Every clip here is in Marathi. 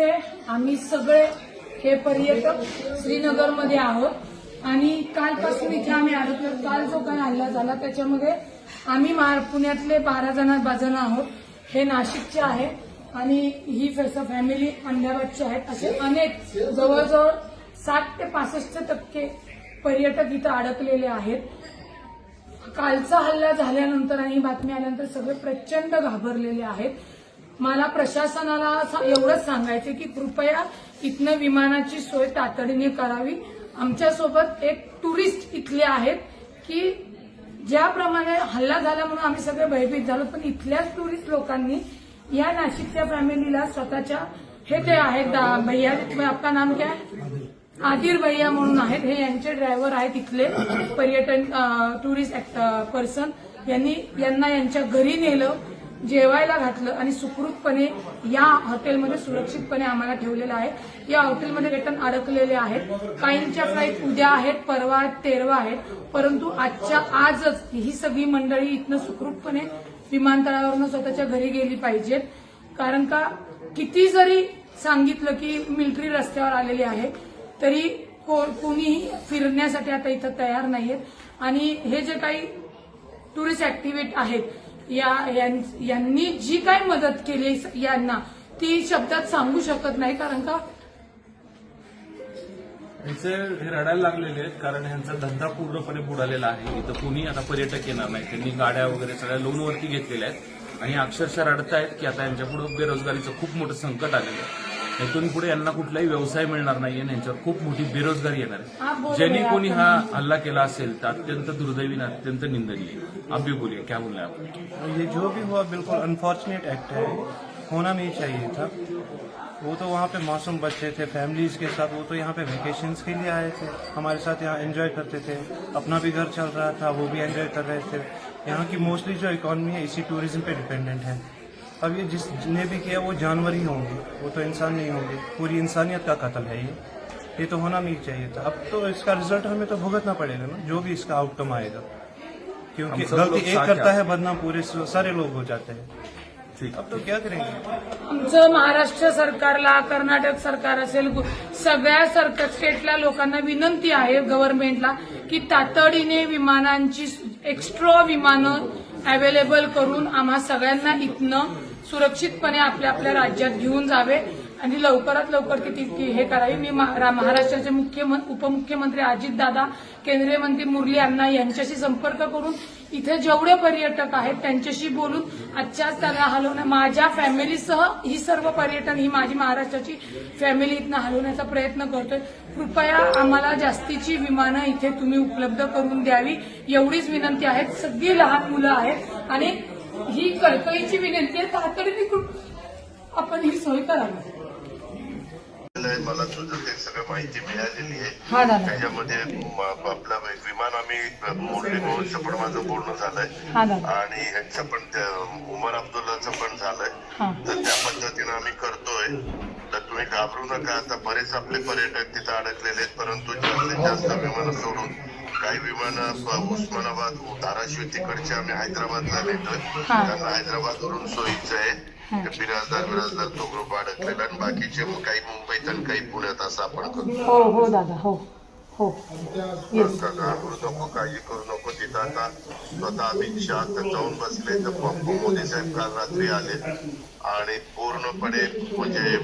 नमस्ते. आम्ही सगळे हे पर्यटक श्रीनगरमध्ये आहोत. आणि कालपासून इथे आम्ही अडकलो काल जो काही हल्ला झाला त्याच्यामध्ये आम्ही पुण्यातले बारा जण जण आहोत. हे नाशिकचे आहे. आणि ही फॅस- फॅमिली अहमदाबादची आहेत असे अनेक जवळजवळ साठ ते पासष्ट टक्के पर्यटक इथं अडकलेले आहेत. कालचा हल्ला झाल्यानंतर आणि ही बातमी आल्यानंतर सगळे प्रचंड घाबरलेले आहेत. मला प्रशासनाला एवढंच सांगायचं की कृपया इथनं विमानाची सोय तातडीने करावी. आमच्यासोबत एक टुरिस्ट इथले आहेत की ज्याप्रमाणे हल्ला झाला म्हणून आम्ही सगळे भयभीत झालो पण इथल्याच टुरिस्ट लोकांनी या नाशिकच्या फॅमिलीला स्वतःच्या हे ते आहेत दा- भैया आपका नाम काय आदिर भैया म्हणून आहेत. हे यांचे ड्रायव्हर आहेत इथले पर्यटन टुरिस्ट पर्सन. यांनी यांना यांच्या घरी नेलं. जेवायला घातलं आणि सुखरूपपणे या हॉटेलमध्ये सुरक्षितपणे आम्हाला ठेवलेलं आहे. या हॉटेलमध्ये रिटर्न अडकलेले आहेत. काहींच्या फ्लाईट उद्या आहेत परवा आहेत तेरवा आहेत. परंतु आजच्या आजच ही सगळी मंडळी इथनं सुखरूपपणे विमानतळावरनं स्वतःच्या घरी गेली पाहिजेत. कारण का किती जरी सांगितलं की मिलिटरी रस्त्यावर आलेली आहे तरी कोणीही फिरण्यासाठी आता इथं तयार नाहीयेत. आणि हे जे काही टुरिस्ट ऍक्टिव्हिट आहेत या यांनी जी काय मदत केली यांना ती शब्दात सांगू शकत नाही कारण का? यांचे हे रडायला लागलेले आहेत कारण यांचा धंदा पूर्णपणे बुडालेला आहे. इथं कुणी आता पर्यटक येणार नाही. त्यांनी गाड्या वगैरे सगळ्या लोनवरती घेतलेल्या आहेत. आणि अक्षरशः रडतायत की आता यांच्यापुढे बेरोजगारीचं खूप मोठं संकट आलेलं आहे. इथून पुढे यांना कुठलाही व्यवसाय मिळणार नाहीये आणि यांच्यावर खूप मोठी बेरोजगारी येणार आप आहे. बोल ज्यांनी रहे कोणी हा हल्ला केला असेल तर अत्यंत दुर्दैवी आणि अत्यंत निंदनीय आप भी बोलिए क्या बोलना है आप ये जो भी हुआ बिल्कुल अनफॉर्चुनेट एक्ट है। होना नहीं चाहिए था। वो तो वहाँ पे मासूम बच्चे थे फैमिलीज़ के साथ। वो तो यहाँ पे वेकेशंस के लिए आए थे। हमारे साथ यहाँ एंजॉय करते थे। अपना भी घर चल रहा था वो भी एंजॉय कर रहे थे। यहाँ की मोस्टली जो इकोनॉमी है इसी टूरिज़्म पे डिपेंडेंट है। अब ये जिसने भी किया वो जानवर ही होंगे। वो तो इंसान नहीं होंगे। पूरी इंसानियत का कत्ल है ये। ये तो होना नहीं चाहिए था। अब तो इसका रिजल्ट हमें तो भुगतना पड़ेगा ना जो भी इसका आउटकम आएगा। क्योंकि गलती एक करता हैं। बदनाम पूरे सारे लोग हो जाते हैं। अब तो क्या करेंगे? आमचं महाराष्ट्र सरकारला कर्नाटक सरकार असेल सगळ्या सरकार स्टेटला लोकांना विनंती आहे गव्हर्नमेंटला की तातडीने विमानांची एक्स्ट्रा विमानं अवेलेबल करून आम्हा सगळ्यांना इथनं सुरक्षितपणे आपल्या आपल्या राज्यात घेऊन जावे आणि लवकरात लवकर ती हे करावी. मी रा- महाराष्ट्राचे मुख्यमं- उपमुख्यमंत्री अजितदादा केंद्रीय मंत्री मुरली अण्णा यांच्याशी संपर्क करून इथे जेवढे पर्यटक आहेत त्यांच्याशी बोलून आजच्याच त्याला हलवण्या माझ्या फॅमिलीसह ही सर्व पर्यटन ही माझी महाराष्ट्राची फॅमिली इथनं हलवण्याचा प्रयत्न करतोय. कृपया आम्हाला जास्तीची विमानं इथे तुम्ही उपलब्ध करून द्यावी. एवढीच विनंती आहे सगळी लहान मुलं आहेत आणि ही कळकळीची विनंती आहे तातडीने आपण ही सोय करावी. मला तुझं ते सगळं माहिती मिळालेली आहे त्याच्यामध्ये आपलं विमान आम्ही मोडले भाऊंचं पण माझं बोलणं झालंय. आणि ह्यांचं पण त्या- उमर अब्दुल्लाचं पण झालंय. तर त्या पद्धतीनं आम्ही करतोय. तर तुम्ही घाबरू नका आता बरेच आपले पर्यटक तिथं अडकलेले आहेत परंतु जास्तीत जास्त विमानं सोडून काही विमानं उस्मानाबाद धाराशिव तिकडचे आम्ही हैदराबादला नेतोय. त्यांना हैदराबादवरून सोयीचं आहे. बिराजदार बिराजदार तो ग्रुप अडकलेला आणि बाकीचे काही मुंबईत आणि काही पुण्यात असं आपण करतो हो हो दादा हो हो. येस घाबरू नको काळजी करू नको. तिथं आता स्वतः अमित शहा तर जाऊन बसले. तर पप्पू मोदी साहेब काल रात्री आले आणि पूर्णपणे म्हणजे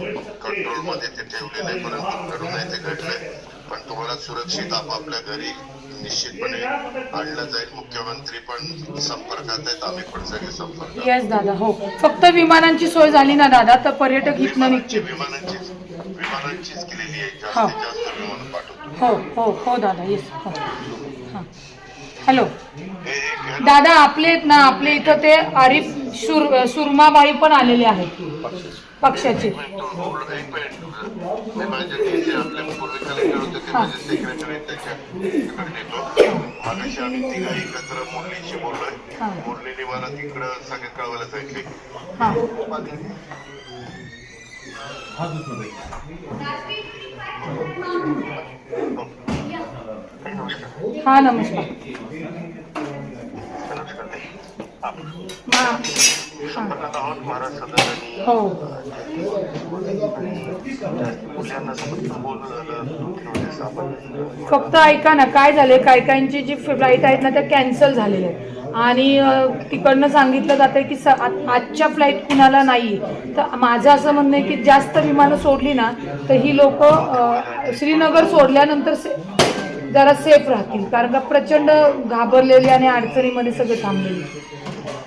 कंट्रोलमध्ये ते ठेवलेले परंतु घडून नाही ते घडलंय. पण तुम्हाला सुरक्षित आपापल्या घरी निश्चितपणे आणलं जाईल. मुख्यमंत्री पण संपर्कात आहेत. आम्ही पण सगळे संपर्कात येस दादा हो. फक्त विमानांची सोय झाली ना दादा? तर पर्यटक इथनं विमानांची निघतील विमानांचीच विमानांचीच केलेली आहे. हा. जास्तीत जास्त विमान पाठवतो. हो हो हो दादा येस हो. हां. हॅलो हे एक दादा आपले आहेत ना आपले इथं ते आरिफ सुर सुरमाबाई पण आलेले आहेत. पक्षाचे. मागाशी आम्ही एकत्र मुरलीशी बोललोय हा. मुरलीने मला तिकडं सगळे कळवायला सांगितले. हां. नमस्कार. संपर्कात आहोत महाराज सदर हो. मुलांना बोलणं झालं आपण फक्त ऐका ना काय झाले काय काहींची जी फ्लाईट आहेत ना त्या कॅन्सल झालेल्या आहेत. आणि अ, तिकडनं सांगितलं जातं की स आ- आजच्या फ्लाईट कुणाला नाही. तर माझं असं म्हणणं आहे की जास्त विमानं सोडली ना तर ही लोक श्रीनगर सोडल्यानंतर से जरा सेफ राहतील. कारण का प्रचंड घाबरलेली आणि अडचणीमध्ये सगळे थांबलेले.